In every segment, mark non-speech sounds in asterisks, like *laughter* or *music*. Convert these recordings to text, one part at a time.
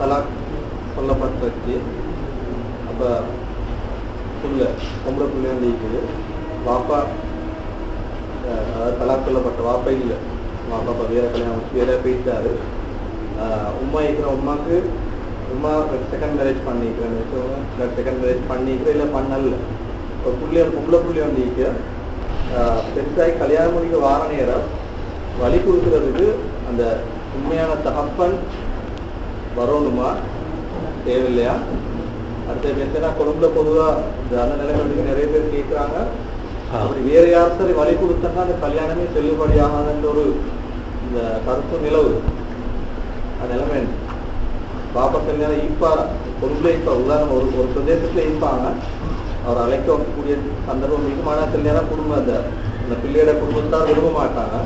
தலாக் சொல்லப்பட்டிருக்கு. அப்போ புள்ள பொம்பளை புள்ளை வந்து இருக்குது. வாப்பா அதாவது தலாக் சொல்லப்பட்ட வாப்பா இல்லை வாப்பா இப்போ வேற கல்யாணம் வேற போயிட்டாரு. உமா உம்மா இருக்கிற உமாக்கு உமா செகண்ட் மேரேஜ் பண்ணிக்கிறேன் செகண்ட் மேரேஜ் பண்ணிக்கிறேன் இல்லை பண்ணல. இப்போ புள்ளிய பொம்பளை புள்ளி வந்து பெருசாகி கல்யாணம் முடிக்க வார நேரம் வழி கொடுக்கறதுக்கு அந்த உண்மையான தகப்பன் வரணுமா தேவையில்லையா? அடுத்த பேசுனா கொழும்புல பொதுவா அந்த நிலைமைக்கு நிறைய பேர் கேட்குறாங்க அப்படி வேற யார் சரி வழி கொடுத்தா அந்த கல்யாணமே செல்லுபடியாகாதுன்ற ஒரு இந்த கருத்து நிலவு. அந்த நிலைமை? பாப்பா கல்யாணம் ஈப்பா கொழும்புல இப்ப உதாரணம் ஒரு ஒரு பிரதேசத்துல ஈப்பாங்க அவர் அழைக்கக்கூடிய சந்தர்ப்பம் இருக்கும் ஆனால் சில நேரம் குடும்பம் அந்த அந்த பிள்ளையோட குடும்பத்தார் விரும்ப மாட்டாங்க.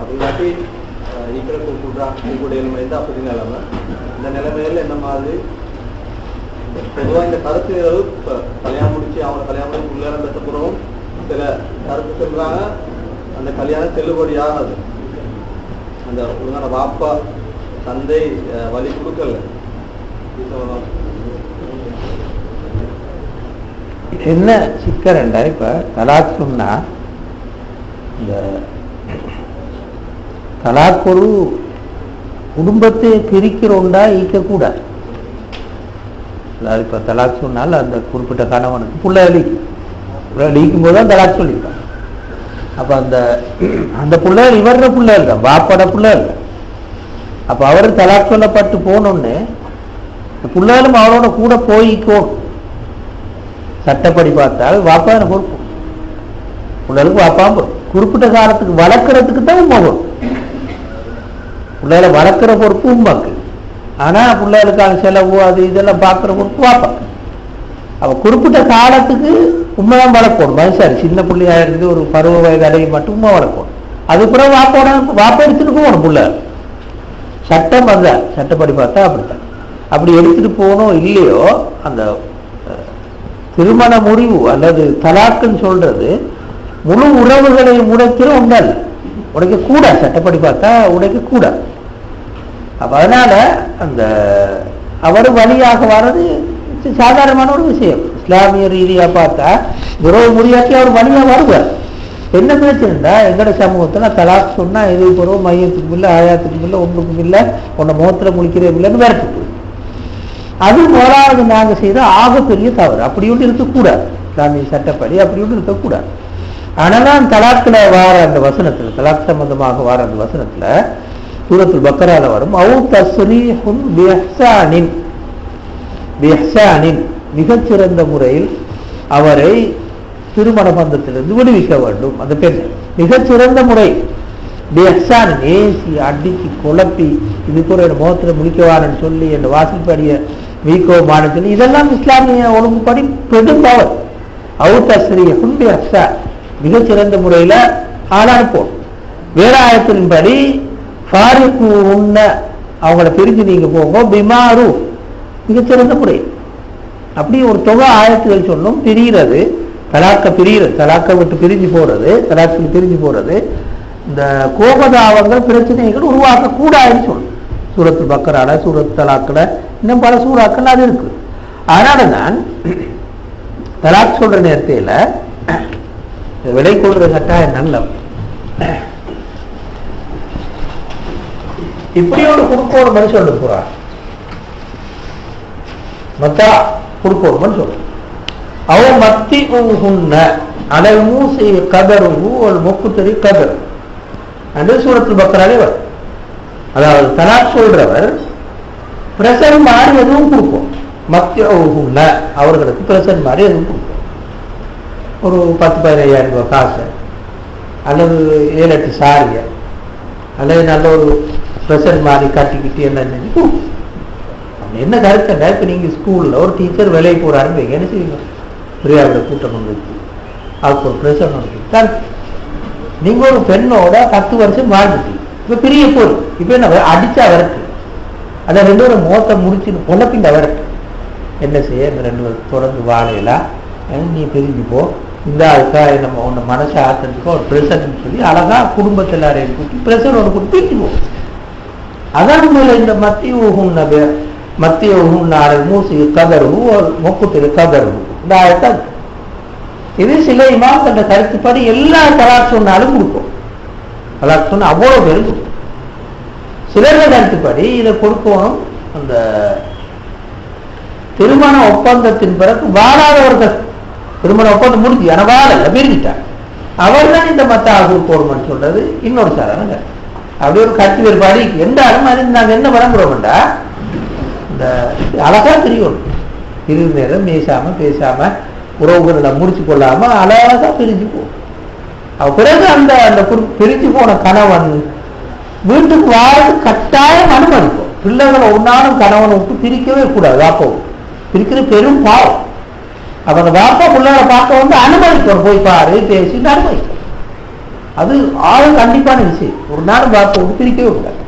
அப்படி இல்லாட்டி அஹ், ஈக்கிற கூப்பிடுறாங்க நிலைமை தான் அப்படி நிலைமை இந்த நிலைமையில என்ன மாதிரி? பொதுவாக இந்த கருத்து நிலவு இப்ப கல்யாணம் முடிச்சு அவங்க கல்யாணம் முடிச்சு உள்ளாரம் பெற்ற சில கருத்து சொல்றாங்க. அந்த கல்யாணம் செல்லுபடி ஆகாது. அந்த ஒழுங்கான வாப்பா தந்தை வழி கொடுக்கல. என்ன சிக்கரண்டா இப்ப தலாக் சொன்னா இந்த தலாக் ஒரு குடும்பத்தை பிரிக்கிறோண்டா ஈக்கக்கூடாது அதாவது இப்போ தலாக் சொன்னால் அந்த குறிப்பிட்ட கணவனுக்கு புள்ள அழிக்கும் புள்ள அழிக்கும் போது தான் தலாக் சொல்லியிருக்கான். அப்ப அந்த அந்த புள்ள இவர பிள்ளை இல்லை பாப்பட பிள்ளை இல்லை அப்ப அவர் தலாக் சொல்லப்பட்டு போனோன்னு பிள்ளைகளும் அவரோட கூட போய்க்கோ. சட்டப்படி பார்த்தால் வாப்பா எனக்கு பொறுப்பு பிள்ளைகளுக்கு வாப்பா பொறுப்பு. குறிப்பிட்ட காலத்துக்கு வளர்க்கறதுக்கு தான் உண்மை பிள்ளைகளை வளர்க்குற பொறுப்பும் உண்மைக்கு ஆனா பிள்ளைகளுக்கான செலவு அது இதெல்லாம் பார்க்குற பொறுப்பு வாப்பா அவள் குறிப்பிட்ட காலத்துக்கு உண்மைதான் வளர்க்கணும். அது சரி சின்ன பிள்ளையா இருந்து ஒரு பருவ வயது அடையை மட்டும் உண்மை வளர்க்கணும். அதுக்கப்புறம் வாப்போட வாப்பா எடுத்துட்டு போகணும் பிள்ளை. சட்டம் அதுதான் சட்டப்படி பார்த்தா அப்படித்தான். அப்படி எடுத்துட்டு போகணும் இல்லையோ அந்த திருமண முடிவு அல்லது தலாக்குன்னு சொல்றது முழு உறவுகளை உடைக்கிற ஒன்றல்ல உடைக்கக்கூடாது. கூட சட்டப்படி பார்த்தா உடைக்கக்கூடாது. கூட அப்ப அதனால அந்த அவர் வழியாக வர்றது சாதாரணமான ஒரு விஷயம். இஸ்லாமிய ரீதியா பார்த்தா உறவு முடியாக்கி அவர் வழியா வருவார். என்ன பிரச்சனைடா எங்கட சமூகத்துல தலாக் சொன்னா இது பொருள் மையத்துக்கும் இல்லை ஆயாத்துக்கும் இல்லை ஒன்றுக்கும் இல்லை உன்னை முகத்தில் முழிக்கிறே இல்லைன்னு விரட்டு அது முதலாவது நாங்க செய்த ஆகப்பெரிய தவறு. அப்படி ஒன்று இருக்கக்கூடாது. இஸ்லாமிய சட்டப்படி அப்படி ஒன்று இருக்கக்கூடாது. ஆனாலும் தலாக்கில் வார அந்த வசனத்துல தலாக் சம்பந்தமாக வார அந்த வசனத்துல சூரத்துல் பக்கரால வரும். அவு தஸ்ரீஹுன் பிஹ்சானின் பிஹ்சானின் மிகச்சிறந்த முறையில் அவரை திருமண பந்தத்திலிருந்து விடுவிக்க வேண்டும். அந்த பெண் மிகச்சிறந்த முறை. பிஹ்சான் ஏசி அடிச்சு குழப்பி இது கூட என் முகத்தில் முழிக்கவான்னு சொல்லி என் வாசிப்படிய வீக்கோமான்னு சொல்லி இதெல்லாம் இஸ்லாமிய ஒழுங்குப்படி பெரும் தவறு அவுத்தஸ்ரீ ஹுண்டி அக்ஸா மிகச்சிறந்த முறையில ஆளானுப்போம் வேலாயத்தின்படி ஃபாரிக்கு உன்ன அவங்கள பிரிஞ்சு நீங்க போங்க. பிமாரு. மிகச்சிறந்த முறை. அப்படி ஒரு தொகை ஆயத்துகள் சொல்லும். பிரிகிறது. தலாக்க பிரிகிறது. தலாக்க விட்டு பிரிஞ்சு போறது. தலாக்கில் பிரிஞ்சு போறது. இந்த கோபதாவங்கள் பிரச்சனைகள் உருவாக்க கூடாதுன்னு சொல்லும். சூரத்து பக்கரால சூரத் தலாக்கில் இன்னும் பல சூறாக்கள் அது இருக்கு. அதனால தான் தலாக் சொல்ற நேரத்தில் விலை கொள்கிற கட்டாயம் நல்ல இப்படி ஒரு குடுக்கணும்னு சொல்லு போறார். மத்தா குடுக்கணும்னு சொல்லு அவ மத்தி உன்ன அடல் மூசி கதரு ஒரு முக்குத்தறி கதர். அந்த சூரத்தில் பக்கராலே வரும். அதாவது தலாக் சொல்றவர் பிரசன் மாதிரி எதுவும் கொடுப்போம் மத்திய உன்ன அவர்களுக்கு பிரசன் மாதிரி எதுவும் கொடுப்போம் ஒரு பத்து பதினையாயிரம் ரூபாய் காசு அல்லது ஏழு எட்டு சாரிய அல்லது நல்ல ஒரு ப்ரெஷர் மாதிரி கட்டிக்கிட்டு என்ன செஞ்சு என்ன கருத்துண்டா இப்போ நீங்கள் ஸ்கூலில் ஒரு டீச்சர் வேலைக்கு போகிறாருன்னு என்ன செய்வீங்க? பிரியாவோட கூட்டம் கொண்டு வச்சு அதுக்கு ஒரு ப்ரெஷர் ஒன்று நீங்கள் ஒரு பெண்ணோட பத்து வருஷம் வாழ்ந்துட்டீங்க இப்போ பிரிய போகுது. இப்போ என்ன அடிச்சா வரட்டு. அதை ரெண்டு பேரும் மோத்த முடிச்சுன்னு பொண்ணப்பிண்ட வரட்டு. என்ன செய்ய? இந்த ரெண்டு பேரும் தொடர்ந்து வாழையலாம் நீ பிரிஞ்சு போ. இந்த ஆளுக்கா நம்ம உன்னை மனசை ஆத்துறதுக்கு ஒரு பிரசன்ட்னு சொல்லி அழகா குடும்பத்தில் எல்லாரையும் கூட்டி பிரசன் ஒன்று கொடுத்து பிரிஞ்சு போ. அதான் உண்மையில இந்த மத்திய ஊகம் நப மத்திய நாடு மூசி கதரு முக்குத்தில் கதரு. இந்த ஆயத்தான். இது சில இமாம் தந்த கருத்துப்படி எல்லா தலாக் சொன்னாலும் கொடுக்கும். தலாக் சொன்னா அவ்வளவு பேரும் கொடுக்கும். சிலர்கள் கருத்துப்படி இதை கொடுக்கணும். அந்த திருமண ஒப்பந்தத்தின் பிறகு வாழாதவர்கள் திருமண ஒப்பந்தம் முடிஞ்சு என வாழல பிரிஞ்சிட்டாங்க அவர் தான் இந்த மத்த ஆகூர் போடுமென்னு சொல்றது இன்னொரு சாதாரண கருத்து. அப்படி ஒரு கருத்து வேறுபாடு எந்த இருந்தாலும் அது? என்ன விளம்புறோம்டா இந்த அழகா தெரியும். இரு நேரம் பேசாமல் பேசாம உறவுகளை முடிச்சு கொள்ளாம அழகா பிரிஞ்சு போகும் பிறகு அந்த அந்த பிரிஞ்சு போன கணவன் வீட்டுக்கு வாழ்ந்து கட்டாயம் அனுமதிப்போம் பிள்ளைகளை ஒன்னாலும் கணவனை விட்டு பிரிக்கவே கூடாது வாப்போம் பிரிக்கிற பெரும் பாவம். அப்ப அந்த வாப்பா பிள்ளைகளை பார்க்க வந்து அனுமதிப்போம் போய் பாரு பேசி அனுமதிப்போம் அது ஆளு கண்டிப்பான விஷயம். ஒரு நாள் பார்த்து விட்டு பிரிக்கவே கூடாது.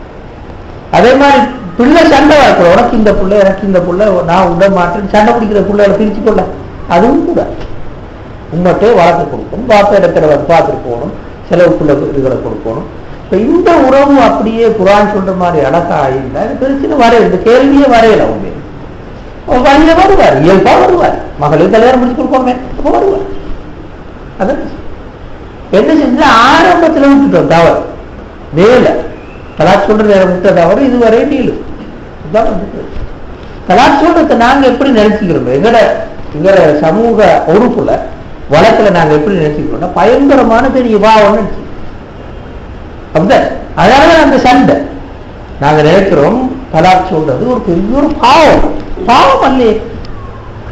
அதே மாதிரி பிள்ளை சண்டை வளர்க்கணும் உனக்கு இந்த பிள்ளை எனக்கு இந்த பிள்ளை நான் விட மாட்டேன் சண்டை பிடிக்கிற பிள்ளைகளை பிரிச்சு கொள்ள. அதுவும் கூட. உம்மட்டே வளர்த்து கொடுக்கணும். பார்த்த இடத்துல பார்த்துட்டு போகணும். செலவுக்குள்ள இதுகளை கொடுக்கணும். இப்போ இந்த உறவு அப்படியே குரான் சொல்ற மாதிரி அழகா இருந்தா இது பிரச்சனை வரையல. இந்த கேள்வியே வரையல உண்மை வழியில வருவார். இயல்பா வருவார். மகளிர் கல்யாணம் முடிச்சு கொடுப்போமே அப்ப வருவார். அதான் என்ன செஞ்சு ஆரம்பத்துல விட்டுட்டோம் தவறு. வேலை. தலாக் சொல்றது விட்ட தவறு இதுவரை நீளு இதுதான் தலாக் சொல்றதை நாங்க எப்படி நினைச்சுக்கிறோம்? எங்கட எங்கட சமூக உறுப்புல வழக்கில் நாங்க எப்படி நினைச்சுக்கிறோம்னா பயங்கரமான பெரிய பாவம் நினைச்சு. அப்படிதான் அதனால அந்த சண்டை. நாங்க நினைக்கிறோம் தலாக் சொல்றது ஒரு பெரிய ஒரு பாவம். பாவம் அல்லையே.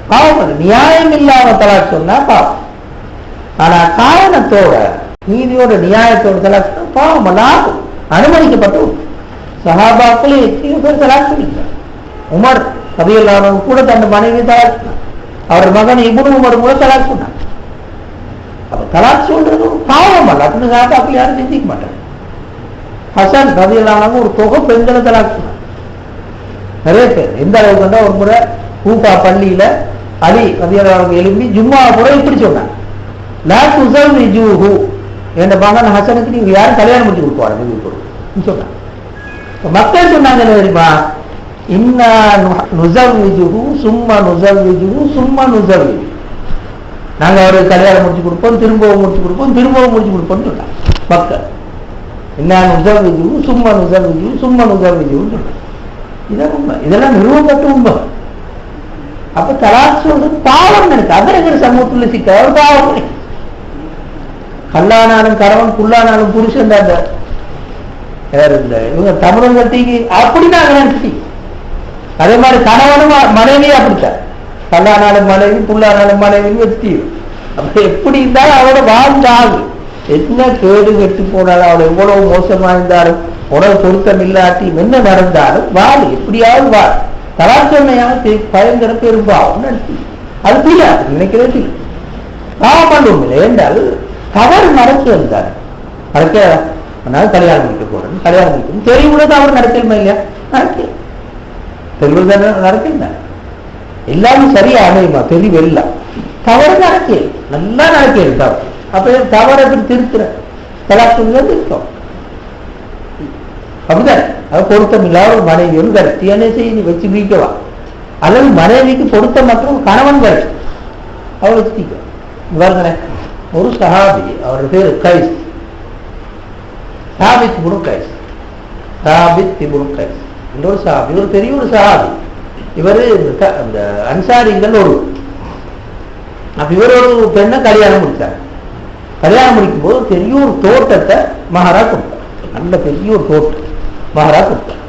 பாவம் அல்ல. நியாயம் இல்லாம தலாக் சொன்னா பாவம். ஆனா காரணத்தோட நீதியோட நியாயத்தோட தலாக் பாவம் அல்ல ஆகும் அனுமதிக்கப்பட்டு சஹாபாக்களே எத்தனையோ பேர் தலாக் உமர் கதையில்லாதவங்க கூட தன் மனைவி தலாக் அவர் மகன் இபுன் உமர் கூட தலாக் சொன்னார் அப்ப தலாக் சொல்றது ஒரு பாவம் அல்ல. அப்படின்னு சாப்பாக்கள் யாரும் சிந்திக்க மாட்டாங்க. ஹசன் கதையில்லாதவங்க ஒரு தொகை பெண்களை தலாக் சொன்னார் நிறைய பேர். எந்த அளவுக்கு வந்தா ஒரு முறை கூட்டா பள்ளியில அலி கதையில்லாதவங்க எழும்பி ஜும்மா கூட இப்படி சொன்னாங்க. லா துசவ்விஜூஹு என் மகன் ஹசனுக்கு நீங்க யாரும் கல்யாணம் முடிச்சு கொடுப்பாரு நீங்க சொன்னாங்க இப்ப மக்கள் சொன்னாங்க என்ன தெரியுமா? இன்னா நுசவ்விஜுஹு சும்மா நுசவ்விஜுஹு சும்மா நுசவ்விஜு நாங்கள் அவருக்கு கல்யாணம் முடிச்சு கொடுப்போம் திரும்பவும் முடிச்சு கொடுப்போம் திரும்பவும் முடிச்சு கொடுப்போம்னு சொன்னாங்க மக்கள். என்ன நுசவ்விஜுஹு சும்மா நுசவ்விஜுஹு சும்மா நுசவ்விஜுன்னு சொன்னாங்க. இதான் உண்மை. இதெல்லாம் நிறுவப்பட்ட உண்மை. அப்போ தலாக் சொல்றது பாவம் நினைக்க அதான் சமூகத்தில் சமூகத்துல சிக்க பாவம். நினைக்க கல்லானாலும் கணவன் புல்லானாலும் புருஷன் தான் வேற இந்த இவங்க தமிழன் கட்டிக்கு அப்படிதான் நாங்க அதே மாதிரி கணவனும் மனைவி அப்படித்தான். கல்லானாலும் மனைவி புல்லானாலும் மனைவின்னு வச்சுட்டீங்க அப்ப எப்படி இருந்தாலும் அவளோட வாழ்ந்தாகும் என்ன கேடு கெட்டு போனாலும் அவள் எவ்வளவு மோசமா இருந்தாலும் உணவு பொருத்தம் இல்லாட்டி என்ன நடந்தாலும் வாழ் எப்படியாவது வாழ். கலாச்சாரமையான பயங்கர பெரும்பாவும் நினைச்சி அது தெரியாது நினைக்கிறதே தெரியும் பாவம் பண்ணுவோம் இல்லை என்றால் தவறு நடத்தி இருந்தார். நடக்க அதனால கல்யாணம் முடிக்க போறேன். கல்யாணம் முடிக்கணும் தெரியுள்ளது அவர் நடக்கலுமா இல்லையா? நடக்க தெரிவுள்ள நடக்கல எல்லாமே சரியா அமையுமா தெரிவு தவறு நடக்க நல்லா நடக்க தவறு அப்ப தவறு அப்படி திருத்துற கலாச்சாரம் திருத்தம் அப்படிதான். அது பொருத்தம் இல்லாத ஒரு மனைவி. ஒரு கருத்து. என்ன செய்ய வச்சு மீட்கவா? அல்லது மனைவிக்கு பொருத்தம் மற்றும் கணவன் கருத்து. அவளை வச்சுக்க பாருங்களேன் ஒரு சஹாபி அவர் பேரு கைஸ். சாபித் குரு கைஸ். சாபித் திபுரு கைஸ். இன்னொரு ஒரு சஹாபி ஒரு பெரிய ஒரு சஹாபி. இவர் அந்த அன்சாரிங்கள் ஒரு. அப்ப இவர் ஒரு பெண்ணை கல்யாணம் முடிச்சார். கல்யாணம் முடிக்கும் போது பெரிய ஒரு தோட்டத்தை மகாரா கொடுத்தார். நல்ல பெரிய ஒரு தோட்டம் மகாரா கொடுத்தார்.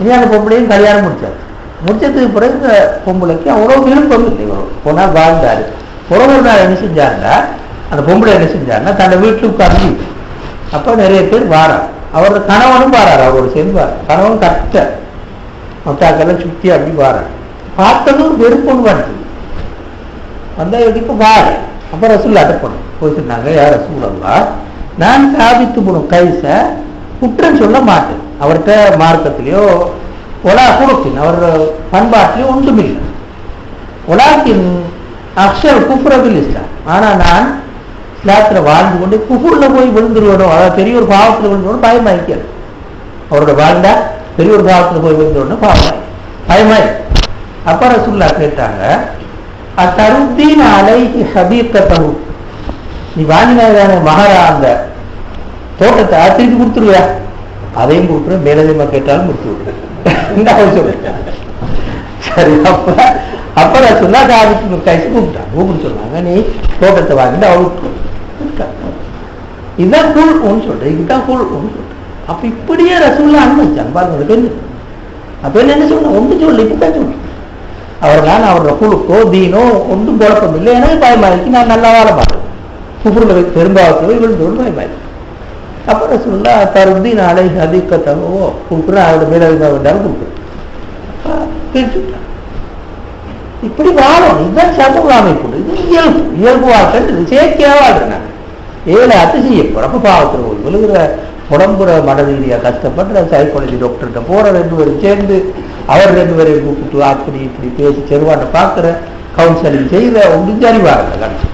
இனி அந்த பொம்பளையும் கல்யாணம் முடிச்சார் முடிச்சதுக்கு பிறகு இந்த பொம்பளைக்கு அவ்வளவு விருப்பம் இல்லை. இவர் போனா வாழ்ந்தாரு. ஒரு நாள் என்ன செஞ்சாங்க அந்த பொம்பளை என்ன செஞ்சாருன்னா தன்னை வீட்டுக்கு உட்கார்ந்து அப்ப நிறைய பேர் வாரார். அவரோட கணவனும் வாரார் அவரோட சேர்ந்து வாரார் கணவன் கஷ்ட மொத்தாக்கெல்லாம் சுத்தி அப்படி வாரார். பார்த்ததும் வெறுப்புன்னு வந்து வந்தா எடுக்க வாரு அப்ப ரசூல் அட்டப்படும் போய் சொன்னாங்க யார் ரசூலல்லா நான் சாதித்து போடும் கைச குற்றம் சொல்ல மாட்டேன். அவர்கிட்ட மார்க்கத்திலேயோ ஒலா குடுக்கின் அவர் பண்பாட்டிலேயோ ஒன்றுமில்லை. ஒலாக்கின் அக்ஷர் குஃப்ரபில் இஸ்லாம். ஆனா நான் இஸ்லாத்தில் வாழ்ந்து கொண்டு குஃபுர்ல போய் விழுந்துருவனும் அதாவது பெரிய ஒரு பாவத்துல விழுந்துருவனும் பயமாய்க்கிறது அவரோட வாழ்ந்தா பெரிய ஒரு பாவத்துல போய் விழுந்துடணும் பாவமாய் பயமாய் அப்பா ரசுல்லா கேட்டாங்க அத்தருத்தீன் அலைஹி ஹபீக்கத்தஹு நீ வாங்கினதான மகாரா அந்த தோட்டத்தை அது திருப்பி கொடுத்துருவியா? அதையும் கொடுத்துரு மேலதிகமாக கேட்டாலும் கொடுத்து விடுறேன் *laughs* சரி அப்ப அப்ப நான் சொன்னா காவிக்கு கைச்சு கூப்பிட்டான் கூப்பிட்டு சொன்னாங்க நீ தோட்டத்தை வாங்கிட்டு அவளுக்கு இதுதான் கூழ் ஒன்று சொல்றேன். இதுதான் கூழ் ஒன்று சொல்றேன். அப்ப இப்படியே ரசூல்லா அனுமதிச்சாங்க பாருங்க அந்த பெண்ணு. அப்ப என்ன என்ன சொன்ன ஒன்று சொல்லு இப்பதான் சொல்றேன் அவர் நான் அவரோட குழுக்கோ தீனோ ஒன்றும் குழப்பம் இல்லை. எனக்கு பயமா நான் நல்லா வாழ மாட்டேன் குபுரில் போய் பெரும்பாவத்தில் விழுந்தோடு பயமா அப்போ அப்புறம் சொல்லா தருந்தீன் அலை அதிகத்தவோ கொடுக்குறேன் அவரோட மேலே வேண்டாலும் கொடுக்குறேன் இப்படி வாழும். இதுதான் சமூக அமைப்பு இது இயல்பு. இயல்பு வாழ்க்கை செயற்கையாக வாழ்றாங்க ஏழு அதிசயம் ரொம்ப பாவத்தில் போய் விழுகிற புடம்புற மன ரீதியாக கஷ்டப்படுற சைக்காலஜி டாக்டர்கிட்ட போற ரெண்டு பேரும் சேர்ந்து அவர் ரெண்டு பேரையும் கூப்பிட்டு அப்படி இப்படி பேசி செருவாட்டை பார்க்குற கவுன்சிலிங் செய்கிற ஒன்றும் சரிவாருங்க கடைசி.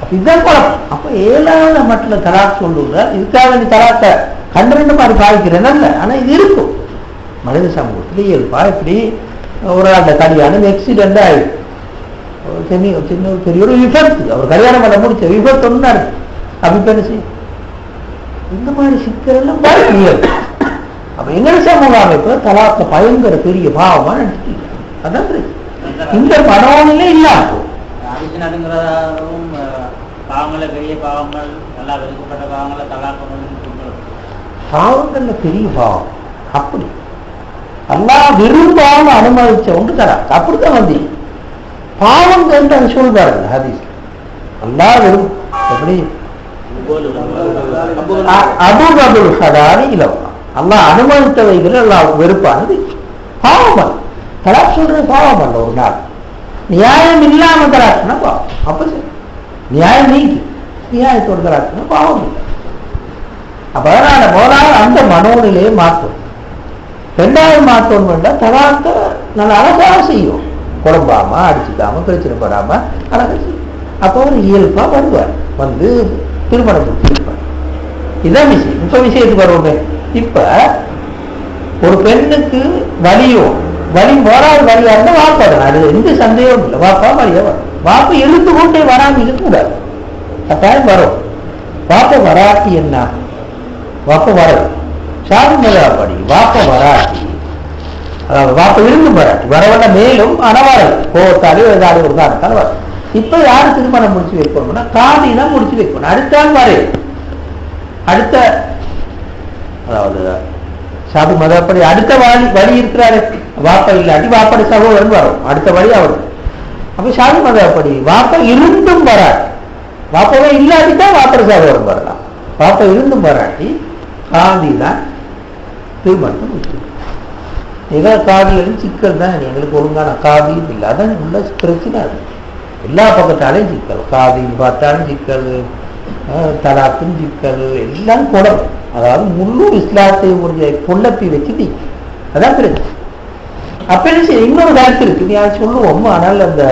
அப்ப இதுதான் குழப்பம். அப்ப ஏழாவது மட்டில் தலாக் சொல்லுங்க. இதுக்காக நீ தலாக்க கண்டு ரெண்டு மாதிரி பாதிக்கிறேன் அல்ல. ஆனா இது இருக்கும். மனித சமூகத்தில் இயல்பா இப்படி ஒரு ஆண்ட கல்யாணம் ஆயிடும் ஒரு சின்ன சின்ன ஒரு பெரிய ஒரு விபத்து. அவர் கல்யாணம் பண்ண முடிச்ச விபத்து இருக்கு அப்படி இந்த மாதிரி சிக்கல் எல்லாம் இயல்பு அப்ப எங்க சமூக அமைப்புல தலாக்க பயங்கர பெரிய பாவமா நினைச்சிட்டு அதான். இந்த மனோநிலை இல்லாம. பாவங்களை பெரிய பாவங்கள் நல்லா வெறுக்கப்பட்ட பாவங்களை தலாக்கணும் பாவங்கள்ல பெரிய பாவம். அப்படி. அல்லா விரும்பாம அனுமதிச்ச ஒன்று தரா. அப்படித்தான் வந்தி. வந்து பாவங்கள் அது சொல்றாரு ஹதீஸ் அல்லா விரும் எப்படி? அபுகபுல் ஹதானி இலவா. அல்லா அனுமதித்தவைகள் அல்லா வெறுப்பானது. பாவம் அல்ல. தலாக் சொல்றது பாவம் அல்ல ஒரு நாள். நியாயம் இல்லாம தலாக்குனா பாவம். அப்ப சரி. நியாயம் நீக்கி நியாயத்தோடு தலாக்குனா பாவம் இல்லை. அப்ப அதனால போனால் அந்த மனோநிலையை மாற்றும். ரெண்டாவது மாற்றணும் வேண்டாம் தலாக்க நல்லா அழகாக செய்யும். குழம்பாம அடிச்சுக்காம பிரச்சனை படாம அழகாக செய்யும். அப்போ அவர் இயல்பா வருவார். வந்து திருமணம் முடிச்சிருப்பார். இதான் விஷயம். இப்ப விஷயத்துக்கு வருவோமே. இப்ப ஒரு பெண்ணுக்கு வலியோ வலி போராது வழியா இருந்தால் வாப்பாடணும் அது எந்த சந்தேகமும் இல்லை. வாப்பா வழியா வரும். வாப்பு எழுத்து கொண்டே வராமல் இருக்கக்கூடாது. கட்டாயம் வரும்? வாப்பை வராட்டி என்ன? வாப்ப வரது சாதி மதாப்படி வாப்ப வராட்டி. அதாவது வாப்ப இருந்து வராட்டி. வரவன மேலும் ஆனா வரது கோவத்தாலே ஏதாவது ஒரு காரணத்தால் வரும் இப்ப யாரு திருமணம் முடிச்சு வைக்கணும்னா காதி தான் முடிச்சு வைக்கணும் அடுத்த ஆள் வரை. அடுத்த அதாவது சாதி மதப்படி அடுத்த வழி வழி இருக்கிறாரு. வாப்ப இல்லாட்டி வாப்படி சகோதரன் வரும். அடுத்த வழி அவர். அப்ப சாதி மதப்படி வாப்ப இருந்தும் வராட்டி. வாப்பவே இல்லாட்டி தான் வாப்படி சகோதரன் வரலாம். வாப்ப இருந்தும் வராட்டி காந்தி தான் திருமணத்தை முடிச்சு ஏதோ காதியில் சிக்கல் தான் எங்களுக்கு ஒழுங்கான காதியும் இல்லை. அதான் உள்ள பிரச்சனை அது. எல்லா பக்கத்தாலையும் சிக்கல். காதின்னு பார்த்தாலும் சிக்கல் அஹ், தலாக்கும் சிக்கல் எல்லாம் குடம். அதாவது முழு இஸ்லாத்தை ஒரு பொள்ளத்தை வச்சு அதான் பிரச்சனை. அப்ப என்ன செய்ய இன்னொரு கருத்து இருக்கு. நீ அதை சொல்லுவோம். ஆனால் அந்த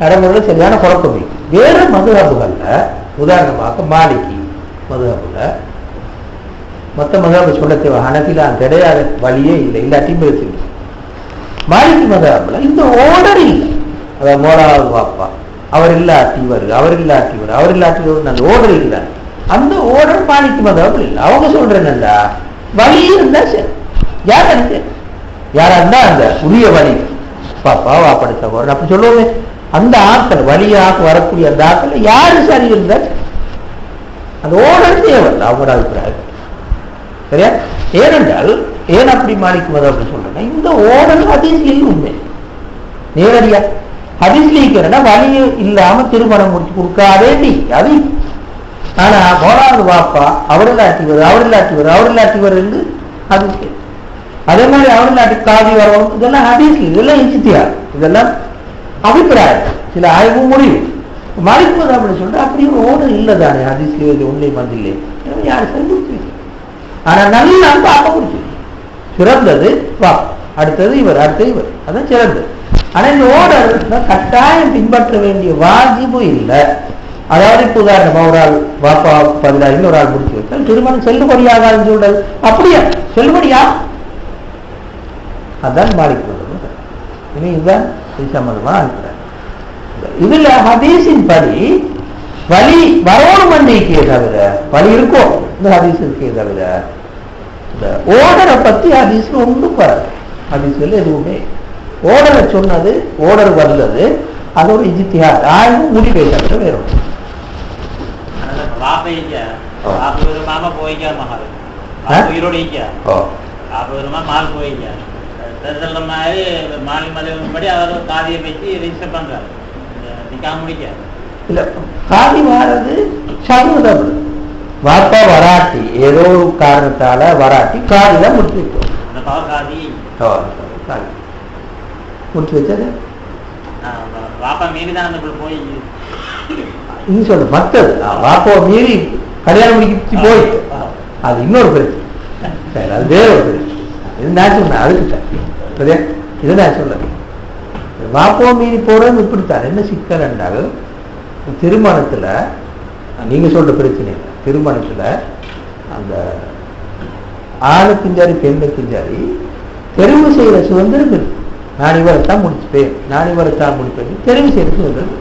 நடைமுறையில் சரியான குழப்பம் இருக்கு வேறு மதுஹபுகள்ல உதாரணமாக மாலிகி மதுஹபுல மொத்த மதாபு சொல்ல தேவை ஹனஃபில அந்த கிடையாது வழியே இல்லை. இல்லாட்டியும் இருக்கு மாலிக்கு மதாபுல இந்த ஓர்டர் இல்லை. அதாவது மோராவது வாப்பா. அவர் இல்லாட்டி இவர் அவர் இல்லாட்டி இவர் அவர் இல்லாட்டி இவர் அந்த ஓர்டர் இல்லை. அந்த ஓர்டர் மாலிக்கு மதாபுல இல்லை. அவங்க சொல்றேன்னா வழி இருந்தா சரி. யார் எனக்கு யாரா இருந்தா அந்த உரிய வழி. பாப்பா வாப்படுத்த சகோதரன் அப்படி சொல்லுவோமே. அந்த ஆக்கள் வழியாக வரக்கூடிய அந்த ஆக்கள் யாரு சரி இருந்தா அந்த ஓர்டர் தேவை அவங்களோட அபிப்பிராயம். சரியா? ஏனென்றால் ஏன் அப்படி மாலிக் அப்படின்னு அப்படி சொல்றேன்னா இந்த ஓடல் ஹதீஸ்ல உண்மை. நேரடியா? ஹதீஸ்ல இருக்கிறனா வழி இல்லாம திருமணம் முடிச்சு கொடுக்காதே நீ. அது ஆனா போனாவது வாப்பா அவர் இல்லாட்டிவர் அவர் இல்லாட்டிவர் அவர் இல்லாட்டிவர் என்று அது அதே மாதிரி அவர் இல்லாட்டி காதி வரும். இதெல்லாம் ஹதீஸ் இதெல்லாம் இன்சித்தியா இதெல்லாம் அபிப்பிராயம். சில ஆய்வு முடிவு. மறைப்பது அப்படின்னு சொல்லிட்டு அப்படி ஒரு ஓடல் இல்லை தானே ஹதீஸ்ல இது உண்மை மந்திலே யார் சரி ஆனா நல்லா பார்க்க முடியும் சிறந்தது வா. அடுத்தது இவர் அடுத்தது இவர். அதான் சிறந்தது. ஆனா இந்த ஓடர் கட்டாயம் பின்பற்ற வேண்டிய வாஜிபு இல்லை. அதாவது இப்போ உதாரணமா ஒரு ஆள் வாப்பா பதினாறு இன்னொரு ஆள் முடிச்சு வைத்தால் திருமணம் செல்லுபடியாகாதுன்னு சொல்றது. அப்படியா? செல்லுபடியா? அதான் மாறிக்கொள்ளும் இனி இதுதான் இது சம்பந்தமா இருக்கிறார். இதுல ஹதீஸின் படி வழி வரணும் இருக்கே தவிர வழி இருக்கும் இந்த ஹதீஸ் இருக்கே தவிர இந்த ஓடரை பத்தி ஹதீஸ்ல ஒன்றும் வராது ஹதீஸ்ல எதுவுமே. ஓடரை சொன்னது ஓடர் வந்தது அதோட இஜித்தியார் ஆய்வு முடிவை தவிர வேற இல்ல காதி வாரது சமூகம் வாப்பா வராட்டி ஏதோ ஒரு காரணத்தால வராட்டி காதில முடிச்சு வைக்கும். முடிச்சு வச்சது? நீ சொல்லு மத்தது. வாப்பா மீறி கல்யாணம் முடிச்சு போயிட்டு. அது இன்னொரு பிரச்சனை. சரி அது வேற ஒரு பிரச்சனை. இது நான் சொன்னேன் அதுக்கு தான். சரியா? இது நான் மீறி போறது இப்படித்தான். என்ன சிக்கல் என்றால் திருமணத்துல நீங்க சொல்ற பிரச்சனை இல்லை. திருமணத்துல அந்த ஆணுக்கும் சரி பெண்ணுக்கும் சரி தெரிவு செய்யற சுதந்திரம் இருக்குது நான் இவரைத்தான் முடிச்சுப்பேன் நான் இவரைத்தான் முடிப்பேன் தெரிவு செய்கிற சுதந்திரம்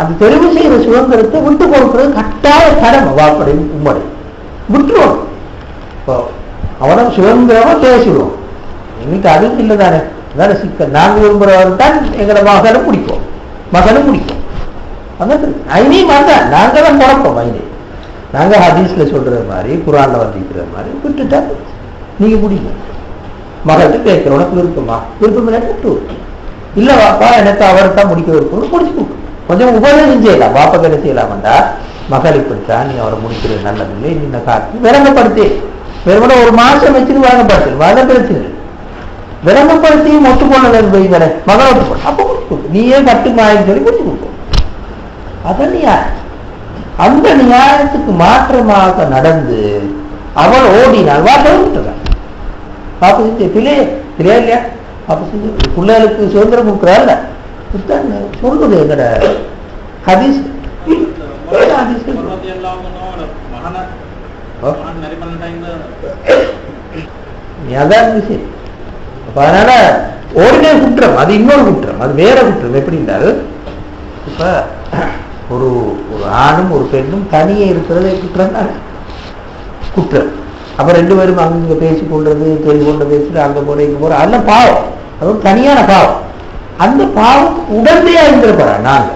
அந்த தெரிவு செய்கிற சுதந்திரத்தை விட்டு கொடுக்கிறது கட்டாய கடமை வாப்படை உம்மடை. விட்டுருவோம். இப்போ அவனை சுதந்திரமா பேசிடுவோம். எங்களுக்கு அதுவும் இல்லை தானே அதான சிக்கல். நாங்கள் விரும்புகிறவர்கள் தான் எங்களை மகனும் பிடிக்கும் மகனும் பிடிக்கும் அதான் ஐனியும் அதான் நாங்கள் தான் பிறப்போம் ஐனி. நாங்கள் ஹதீஸில் சொல்கிற மாதிரி குரானில் வந்திருக்கிற மாதிரி விட்டுட்டா நீங்க முடிங்க மகள்கிட்ட கேட்குற உனக்கு விருப்பமா? விருப்பம் இல்லாட்டி இல்லை பாப்பா இல்ல எனக்கு அவரை தான் முடிக்க விருப்பம்னு முடிச்சு கொடுக்கும் கொஞ்சம் உபதேசம் செய்யலாம். பாப்பா கிடைச்சேலாம் வந்தா மகள் இப்படித்தான் நீ அவரை முடிக்கிறது நல்லதில்லை நின்ன காத்து விளங்கப்படுத்தி. வெறுமனே ஒரு மாசம் வச்சுட்டு விளங்கப்படுத்து வர பிரச்சனை இல்லை. விளங்கப்படுத்தியும் ஒத்துக்கொள்ள வைங்களே மகளை ஒத்துக்கொள்ள அப்போ கொடுக்கும் நீயே கட்டுமாயின்னு சொல்லி முடிச்சு கொடுக்கும் அதான் நியாயம் அந்த நியாயத்துக்கு மாற்றமாக நடந்து அவள் ஓடினாள் வாட்டை விட்டுறான் பாப்பா செஞ்சு பிள்ளையே பிள்ளையா இல்லையா? பாப்பா செஞ்சு பிள்ளைகளுக்கு சுதந்திரம் கொடுக்குறாருல இதுதான் சொல்றது எங்கட? ஹதீஸ். நீ அதான் விஷயம் அப்ப அதனால ஓடினே குற்றம். அது இன்னொரு குற்றம். அது வேற குற்றம். எப்படி இருந்தால் இப்ப ஒரு ஒரு ஆணும் ஒரு பெண்ணும் தனியே இருக்கிறது குற்றம் தானே? குற்றம். அப்ப ரெண்டு பேரும் அங்க இங்க பேசி கொண்டது தெரிந்து கொண்டு பேசிட்டு அங்க போற இங்க போற அதெல்லாம் பாவம். அதுவும் தனியான பாவம். அந்த பாவம் உடனடியா இருந்திருப்பாரா? நாங்க.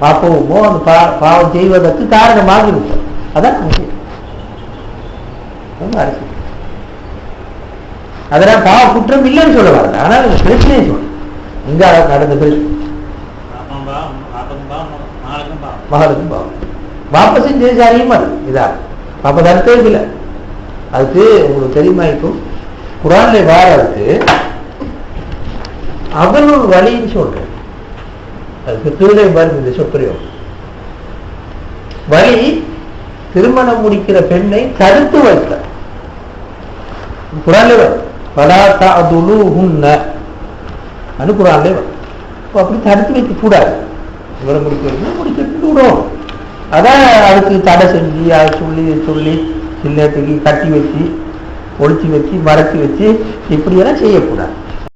பாப்போமோ அந்த பா- பாவம் செய்வதற்கு காரணமாக இருப்போம் அதான் விஷயம். அரசியல் அதெல்லாம் பாவ குற்றம் இல்லைன்னு சொல்ல வரல. ஆனால் அது பிரச்சனையை சொல்றேன். இங்க நடந்த பிரச்சனை பாப்பம் பாவம் பாப்பம் பாவம் மகளுக்கும் பாவம். வாபஸும் பாவம் பாப்பா அது இதா பாப்பா தடுத்தே இல்லை. அதுக்கு உங்களுக்கு தெரியுமா இருக்கும் குரான்ல வாரதுக்கு அவன் ஒரு வழின்னு சொல்றேன். அதுக்கு திருடை பாருங்க இந்த சொற்பிரியம் வழி திருமணம் முடிக்கிற பெண்ணை தடுத்து வைக்க குரான்ல வரும். பலா தாதுலு ஹுன்ன அனு குரான்ல வரும். அப்படி தடுத்து வைக்க கூடாது இவரை முடிக்கிறது முடிக்க விடும் அதான் அதுக்கு தடை செஞ்சு அதை சொல்லி சொல்லி சின்னத்துக்கு கட்டி வச்சு ஒழிச்சு வச்சு மறைச்சி வச்சு இப்படியெல்லாம் செய்யக்கூடாது.